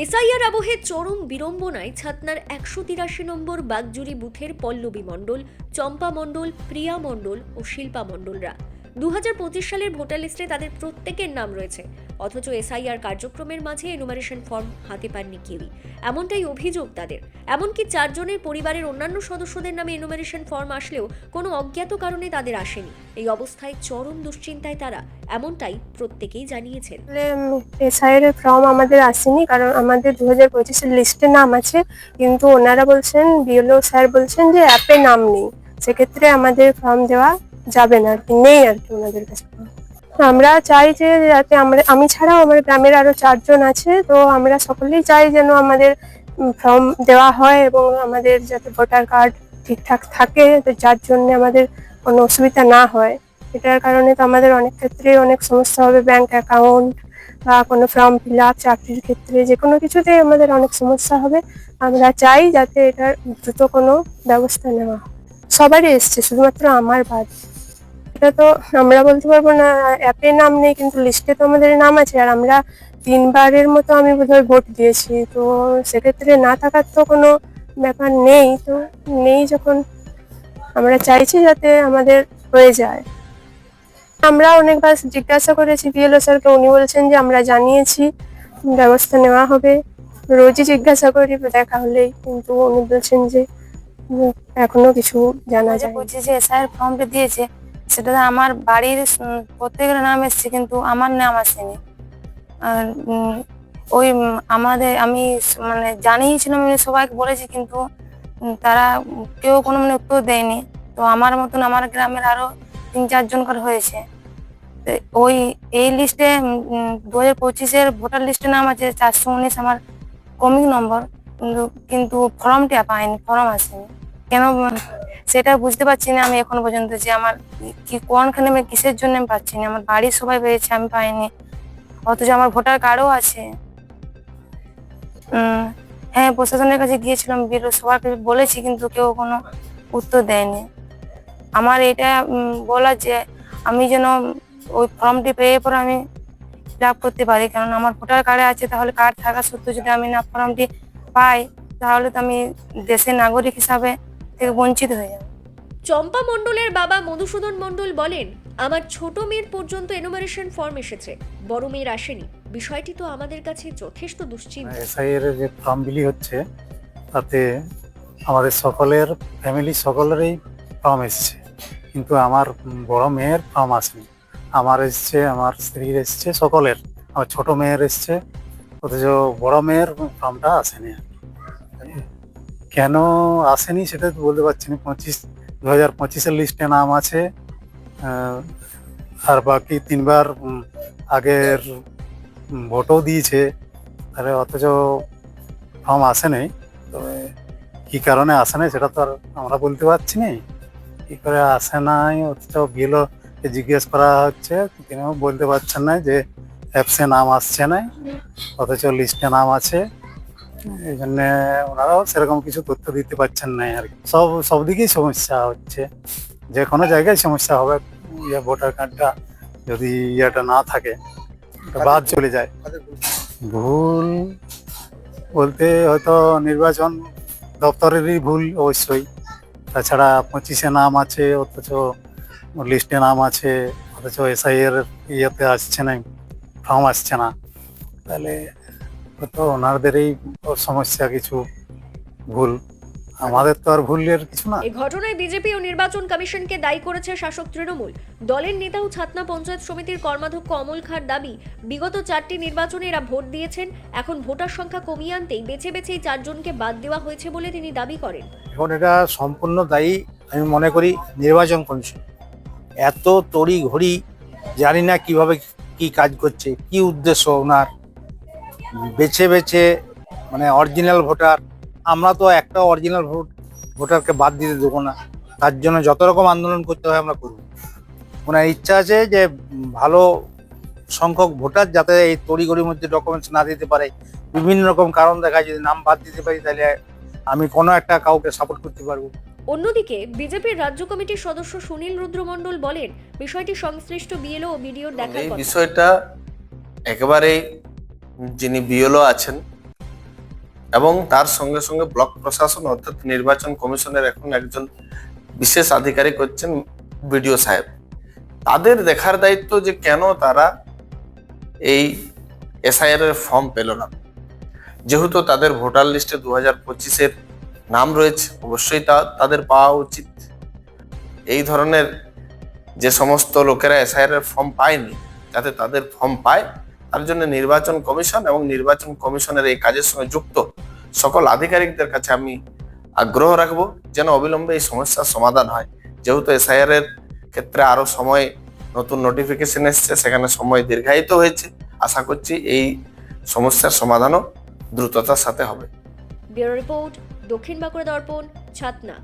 SIR আবহে চরম বিড়ম্বনায় ছাতনার একশো তিরাশি নম্বর বাগজুরি বুথের পল্লবী মণ্ডল, চম্পা মণ্ডল, প্রিয়া মণ্ডল ও শিল্পা মণ্ডলরা। দু সালের ভোটার লিস্টে তাদের প্রত্যেকের নাম রয়েছে। অথচ এসআইআর কার্যক্রমের মাঝে এনুমারেশন ফর্ম হাতে পাননি কেউই। এমনটাই অভিযোগ তাদের। এমনকি চারজনের পরিবারের অন্যান্য সদস্যদের নামে এনুমারেশন ফর্ম আসলেও কোনো অজ্ঞাত কারণে তাদের আসেনি। এই অবস্থায় চরম দুশ্চিন্তায় তারা এমনটাই প্রত্যেকেই জানিয়েছেন। এসআইয়ের ফর্ম আমাদের আসেনি, কারণ আমাদের দু হাজার পঁচিশের লিস্টে নাম আছে, কিন্তু ওনারা বলছেন, বিএলও স্যার বলছেন যে অ্যাপে নাম নেই। সেক্ষেত্রে আমাদের ফর্ম দেওয়া যাবে না আর কি, নেই আর কি ওনাদের কাছে। আমরা চাই যে যাতে আমরা আমি ছাড়াও আমার গ্রামের আরও চারজন আছে, তো আমরা সকলেই চাই যেন আমাদের ফর্ম দেওয়া হয় এবং আমাদের যাতে ভোটার কার্ড ঠিকঠাক থাকে, তো যার জন্য আমাদের কোনো অসুবিধা না হয়। এটার কারণে তো আমাদের অনেক ক্ষেত্রে অনেক সমস্যা হবে, ব্যাংক অ্যাকাউন্ট বা কোনো ফর্ম ফিল আপ, চাকরির ক্ষেত্রে যে কোনো কিছুতেই আমাদের অনেক সমস্যা হবে। আমরা চাই যাতে এটার দ্রুত কোনো ব্যবস্থা নেওয়া সবারই এসছে, শুধুমাত্র আমার বাদ এটা তো আমরা বলতে পারব না অ্যাপে নাম নেই কিন্তু লিস্টে তো আমাদের নাম আছে। আর আমরা তিনবারের মতো আমি বোধহয় ভোট দিয়েছি তো সেক্ষেত্রে না থাকার তো কোনো ব্যাপার নেই। তো নেই যখন আমরা চাইছি যাতে আমাদের হয়ে যায়। আমরা অনেকবার জিজ্ঞাসা করেছি বিএলও স্যারকে উনি বলছেন যে আমরা জানিয়েছি ব্যবস্থা নেওয়া হবে। রোজই জিজ্ঞাসা করি দেখা হলেই। কিন্তু উনি বলছেন যে এখনও কিছু জানা যায় যে স্যার ফর্মটা দিয়েছে। সেটাতে আমার বাড়ির প্রত্যেকের নাম এসেছে, কিন্তু আমার নাম আসেনি। আর ওই আমাদের, আমি মানে জানিয়েছিলাম সবাইকে বলেছি, কিন্তু তারা কেউ কোনো মানে উত্তর দেয়নি। তো আমার মতন আমার গ্রামের আরও তিন চারজন করে হয়েছে। ওই, এই লিস্টে দু হাজার পঁচিশের ভোটার লিস্টে নাম আছে, চারশো উনিশ আমার কমিং নম্বর। কিন্তু ফর্মটা পাইনি, ফর্ম আসেনি। কেন সেটা বুঝতে পারছি না আমি এখন পর্যন্ত যে আমার কি কোনখানে আমি কিসের জন্য আমি পাচ্ছি না? আমার বাড়ির সবাই পেয়েছে, আমি পাইনি। অথচ আমার ভোটার কার্ডও আছে। হ্যাঁ প্রশাসনের কাছে গিয়েছিলাম বিরো সবাইকে বলেছি, কিন্তু কেউ কোনো উত্তর দেয়নি। আমার এটা বলা যে আমি যেন ওই ফর্মটি পেয়ে পর আমি ফিল করতে পারি। কারণ আমার ভোটার কার্ডে আছে, তাহলে কার্ড থাকা সত্ত্বেও যদি আমি না ফর্মটি পাই, তাহলে তো আমি দেশের নাগরিক হিসাবে থেকে বঞ্চিত হয়ে যাব। চম্পা মণ্ডলের বাবা মধুসূদন মণ্ডল বলেন আমার ছোট মেয়ের পর্যন্ত এনুমারেশন ফর্ম এসেছে বড় মেয়ের আসেনি। বিষয়টি তো আমাদের কাছে যথেষ্ট দুশ্চিন্তা। এসআইয়ের যে ফর্মগুলি হচ্ছে তাতে আমাদের সকলের ফ্যামিলি সকলেরই ফর্ম এসছে। কিন্তু আমার বড় মেয়ের ফর্ম আসেনি। আমার এসছে আমার স্ত্রীর এসছে সকলের। আমার ছোট মেয়ের এসছে অথচ বড় মেয়ের ফর্মটা আসেনি আর। কেন আসেনি সেটা তো বলতে পারছি না। পঁচিশ দু হাজার পঁচিশের লিস্টে নাম আছে। আর বাকি তিনবার আগের ভোটও দিয়েছে। তাহলে অথচ ফর্ম আসে নাই। তবে কি কারণে আসে নাই সেটা তো আর আমরা বলতে পারছি না। কি করে আসে নাই, অথচ বিএলও জিজ্ঞেস করা হচ্ছে, তিনিও বলতে পারছেন না যে অ্যাপসে নাম আসছে না অথচ লিস্টে নাম আছে। এই জন্য ওনারাও সেরকম কিছু তথ্য দিতে পারছেন না আর কি। সব সব দিকেই সমস্যা হচ্ছে। যে কোনো জায়গায় সমস্যা হবে ইয়ে ভোটার কার্ডটা যদি ইয়েটা না থাকে বাদ চলে যায়। ভুল? বলতে হয়তো নির্বাচন দপ্তরেরই ভুল অবশ্যই। তাছাড়া পঁচিশে নাম আছে অথচ লিস্টে নাম আছে অথচ এসআই এর ইয়েতে আসছে না ফর্ম আসছে না। তাহলে হয়তো ওনাদেরই সমস্যা কিছু ভুল। আমাদের তো আর ভুলের কিছু না। এই ঘটনায় বিজেপি ও নির্বাচন কমিশনকে দায়ী করেছে শাসক তৃণমূল। দলের নেতা ও ছাতনা পঞ্চায়েত সমিতির কর্মাধ্যক্ষ অমল খার দাবি বিগত চারটি নির্বাচনে এরা ভোট দিয়েছেন। এখন ভোটার সংখ্যা কমিয়ে আনতেই বেছে বেছে এই চারজনকে বাদ দেওয়া হয়েছে বলে তিনি দাবি করেন। এখন এটা সম্পূর্ণ দায়ী আমি মনে করি নির্বাচন কমিশন। এত তড়ি ঘড়ি জানি না কীভাবে কি কাজ করছে কি উদ্দেশ্য ওনার। বেছে বেছে মানে অরিজিনাল ভোটার আমরা তো একটা অরিজিনাল ভোট ভোটারকে বাদ দিতে দেবো না। তার জন্য যত রকম আন্দোলন করতে হয় আমরা করব। ওনার ইচ্ছা আছে যে ভালো সংখ্যক ভোটার যাতে এই তড়িঘড়ির মধ্যে ডকুমেন্টস না দিতে পারে। বিভিন্ন রকম কারণ দেখায় যদি নাম বাদ দিতে পারি তাহলে আমি কোনো একটা কাউকে সাপোর্ট করতে পারব। অন্যদিকে বিজেপির রাজ্য কমিটির সদস্য সুনীল রুদ্র মণ্ডল বলেন বিষয়টি সংশ্লিষ্ট বিএলও ও বিডিওর দেখার এই বিষয়টা একেবারে যিনি বিএলও আছেন এবং তার সঙ্গে সঙ্গে ব্লক প্রশাসন অর্থাৎ নির্বাচন কমিশনের এখন একজন বিশেষ আধিকারিক হচ্ছেন বিডিও সাহেব। তাদের দেখার দায়িত্ব যে কেন তারা এই এসআইআর এর ফর্ম পেল না। যেহেতু তাদের ভোটার লিস্টে দু হাজার পঁচিশের নাম রয়েছে, অবশ্যই তা, তাদের পাওয়া উচিত। এই ধরনের যে সমস্ত লোকেরা এসআইআর এর ফর্ম পায়নি, যাতে তাদের ফর্ম পায় তার জন্য নির্বাচন কমিশন এবং নির্বাচন কমিশনের এই কাজের সঙ্গে যুক্ত সকল আধিকারিকদের কাছে আমি আগ্রহ রাখব যেন অবিলম্বে এই সমস্যার সমাধান হয়। যেহেতু এসআইআর এর ক্ষেত্রে আরও সময় নতুন নোটিফিকেশন এসছে, সেখানে সময় দীর্ঘায়িত হয়েছে। আশা করছি এই সমস্যার সমাধানও দ্রুততার সাথে হবে। ব্যুরো রিপোর্ট, দক্ষিণ বাঁকুড়া দর্পণ, ছাতনা।